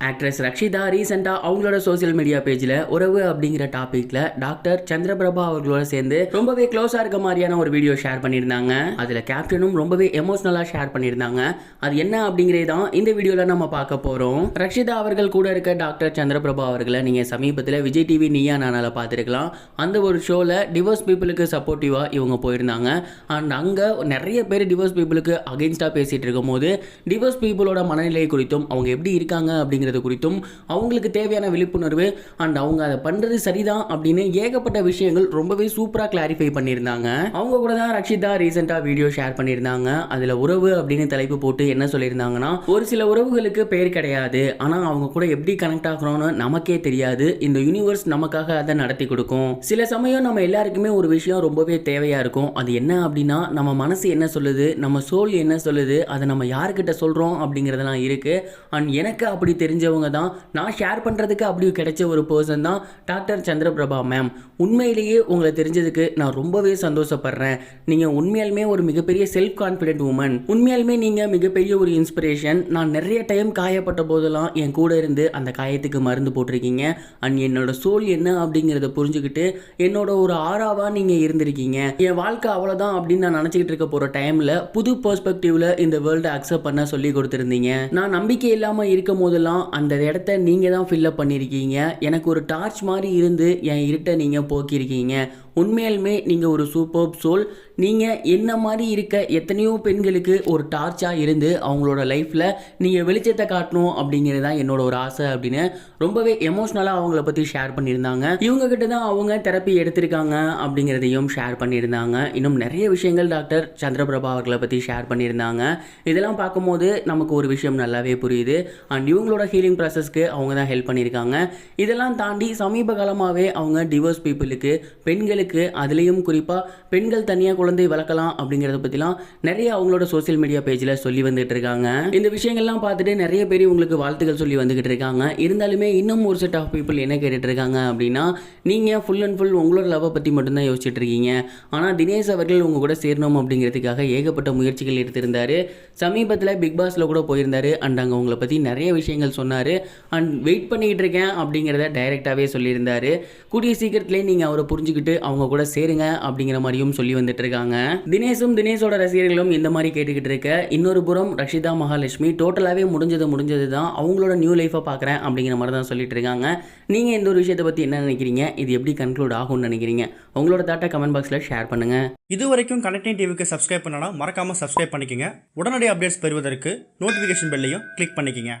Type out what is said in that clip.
Actress Rakshitha ரீசெண்டாக அவங்களோட social media பேஜில் உறவு அப்படிங்கிற டாப்பிக்கில் டாக்டர் சந்திரபிரபா அவர்களோட சேர்ந்து ரொம்பவே க்ளோஸாக இருக்க மாதிரியான ஒரு வீடியோ ஷேர் பண்ணியிருந்தாங்க. அதில் கேப்டனும் ரொம்பவே எமோஷ்னலாக ஷேர் பண்ணியிருந்தாங்க. அது என்ன அப்படிங்கிறது தான் இந்த வீடியோவில் நம்ம பார்க்க போகிறோம் ரக்ஷிதா அவர்கள் கூட இருக்க டாக்டர் சந்திரபிரபா அவர்களை நீங்கள் சமீபத்தில் விஜய் டிவி நீயா நானால பார்த்துருக்கலாம். அந்த ஒரு ஷோவில் டிவோர்ஸ் பீப்புளுக்கு சப்போர்ட்டிவாக இவங்க போயிருந்தாங்க. அண்ட் அங்கே நிறைய பேர் டிவோர்ஸ் பீப்புளுக்கு அகெயின்ஸ்டாக பேசிகிட்டு இருக்கும்போது டிவோர்ஸ் பீப்புளோட மனநிலை குறித்தும் அவங்க எப்படி இருக்காங்க அப்படிங்கிறது குறித்தும் அவங்களுக்கு தேவையான விழிப்புணர்வு அண்ட் அவங்க அதை பண்ணுறது சரிதான் அப்படின்னு ஏகப்பட்ட விஷயங்கள் ரொம்பவே சூப்பராக கிளாரிஃபை பண்ணியிருந்தாங்க. அவங்க கூட தான் ரக்ஷிதா ரீசெண்டாக வீடியோ ஷேர் பண்ணியிருந்தாங்க. அதில் உறவு அப்படின்னு தலைப்பு போட்டு என்ன சொல்லியிருந்தாங்கன்னா ஒரு சில உறவுகளுக்கு பெயர் கிடையாது. ஆனால் அவங்க கூட எப்படி கனெக்ட் ஆகிறோம்னு நமக்கே தெரியாது. இந்த யூனிவர்ஸ் நமக்காக அதை நடத்தி கொடுக்கும். சில சமயம் நம்ம எல்லாருக்குமே ஒரு விஷயம் ரொம்பவே தேவையாக இருக்கும். அது என்ன அப்படின்னா நம்ம மனசு என்ன சொல்லுது நம்ம சோல் என்ன சொல்லுது அதை நம்ம யாருக்கிட்ட சொல்றோம் அப்படிங்கிறதெல்லாம் இருக்கு. அண்ட் எனக்கு அப்படி தெரிஞ்சவங்க தான். நான் ஷேர் பண்ணுறதுக்கு அப்படி கிடைச்ச ஒரு பர்சன் தான் டாக்டர் சந்திரபிரபா மேம் உண்மையிலேயே உங்களை தெரிஞ்சதுக்கு நான் ரொம்பவே சந்தோஷப்படுறேன். நீங்கள் உண்மையாலுமே ஒரு மிகப்பெரிய செல்ஃப் கான்ஃபிடென்ட் உமன் உண்மையாலுமே நீங்கள் மிகப்பெரிய ஒரு இன்ஸ்பிரேஷன் நான் நிறைய டைம் காயப்பட்ட போதெல்லாம் என் கூட இருந்து அந்த காயத்துக்கு மருந்து போட்டிருக்கீங்க. அண்ட் என்னோட சோல் என்ன அப்படிங்கிறத புரிஞ்சுக்கிட்டு என்னோட ஒரு ஆறாவாக நீங்கள் இருந்திருக்கீங்க. என் வாழ்க்கை அவ்வளோதான் அப்படின்னு நான் நினச்சிக்கிட்டு இருக்க போகிற டைமில் புது பர்ஸ்பெக்டிவில் இந்த வேர்ல்டை அக்செப்ட் பண்ண சொல்லி கொடுத்துருந்தீங்க. நான் நம்பிக்கை இல்லாமல் இருக்கும் போதெல்லாம் அந்த இடத்த நீங்கள் தான் ஃபில்லப் பண்ணியிருக்கீங்க எனக்கு ஒரு டார்ச் மாதிரி இருந்து என் இருட்டை நீங்கள் போக்கியிருக்கீங்க உண்மையாலுமே நீங்கள் ஒரு சூப்பர் சோல் நீங்கள் என்ன மாதிரி இருக்க எத்தனையோ பெண்களுக்கு ஒரு டார்ச்சாக இருந்து அவங்களோட லைஃப்பில் நீங்கள் வெளிச்சத்தை காட்டணும் அப்படிங்கிறது தான் என்னோட ஒரு ஆசை அப்படின்னு ரொம்பவே எமோஷ்னலாக அவங்கள பற்றி ஷேர் பண்ணியிருந்தாங்க. இவங்க கிட்ட தான் அவங்க தெரப்பி எடுத்திருக்காங்க அப்படிங்கிறதையும் ஷேர் பண்ணியிருந்தாங்க. இன்னும் நிறைய விஷயங்கள் டாக்டர் சந்திரபிரபா அவர்களை பற்றி ஷேர் பண்ணியிருந்தாங்க. இதெல்லாம் பார்க்கும்போது நமக்கு ஒரு விஷயம் நல்லாவே புரியுது. அண்ட் இவங்களோட ஹீலிங் ப்ராசஸ்க்கு அவங்க தான் ஹெல்ப் பண்ணியிருக்காங்க. இதெல்லாம் தாண்டி சமீப காலமாகவே அவங்க டிவோர்ஸ் பீப்புளுக்கு பெண்களுக்கு அதுலேயும் குறிப்பாக பெண்கள் தனியாக குழந்தை வளர்க்கலாம் அப்படிங்கிறத பற்றிலாம் நிறைய அவங்களோட சோஷியல் மீடியா பேஜில் சொல்லி வந்துட்டு இருக்காங்க. இந்த விஷயங்கள்லாம் பார்த்துட்டு நிறைய பேர் உங்களுக்கு வாழ்த்துக்கள் சொல்லி வந்துகிட்டு இருக்காங்க. இருந்தாலுமே இன்னும் ஒரு செட் ஆஃப் பீப்புள் என்ன கேட்டுட்டு இருக்காங்க அப்படின்னா நீங்கள் ஃபுல் அண்ட் ஃபுல் உங்களோட லவ்வை பற்றி மட்டும்தான் யோசிச்சுட்டு இருக்கீங்க. ஆனால் தினேஷ் அவர்கள் உங்க கூட சேரணும் அப்படிங்கிறதுக்காக ஏகப்பட்ட முயற்சிகள் எடுத்திருந்தார். சமீபத்தில் பிக் பாஸில் கூட போயிருந்தார். அண்ட் அங்கே உங்களை பற்றி நிறைய விஷயங்கள் சொன்னார். அண்ட் வெயிட் பண்ணிக்கிட்டு இருக்கேன் அப்படிங்கிறத டைரெக்டாகவே சொல்லியிருந்தார். கூடிய சீக்கிரத்துலேயே நீங்கள் அவரை புரிஞ்சுக்கிட்டு அவங்க கூட சேருங்க அப்படிங்கிற மாதிரியும் சொல்லி வந்துட்டு இருக்காங்க தினேஷும் தினேஷோட ரசிகர்களும் இந்த மாதிரி கேட்டுக்கிட்டு இருக்க இன்னொரு புறம் ரஷிதா மகாலட்சுமி டோட்டலாகவே முடிஞ்சது முடிஞ்சது தான். அவங்களோட நியூ லைஃப்பை பார்க்குறேன் அப்படிங்கிற மாதிரி தான் சொல்லிட்டு இருக்காங்க. நீங்கள் இந்த ஒரு விஷயத்தை பற்றி என்ன நினைக்கிறீங்க? இது எப்படி கன்க்ளூட் ஆகும்னு நினைக்கிறீங்க? உங்களோட தாட்டை கமெண்ட் பாக்ஸில் ஷேர் பண்ணுங்கள் இது வரைக்கும் கனெக்டிங் டிவிக்கு சப்ஸ்கிரைப் பண்ணனா மறக்காம சப்ஸ்கிரைப் பண்ணிக்கங்க. உடனடி அப்டேட்ஸ் பெறுவதற்கு நோட்டிஃபிகேஷன் பெல்லையும் கிளிக் பண்ணிக்கங்க.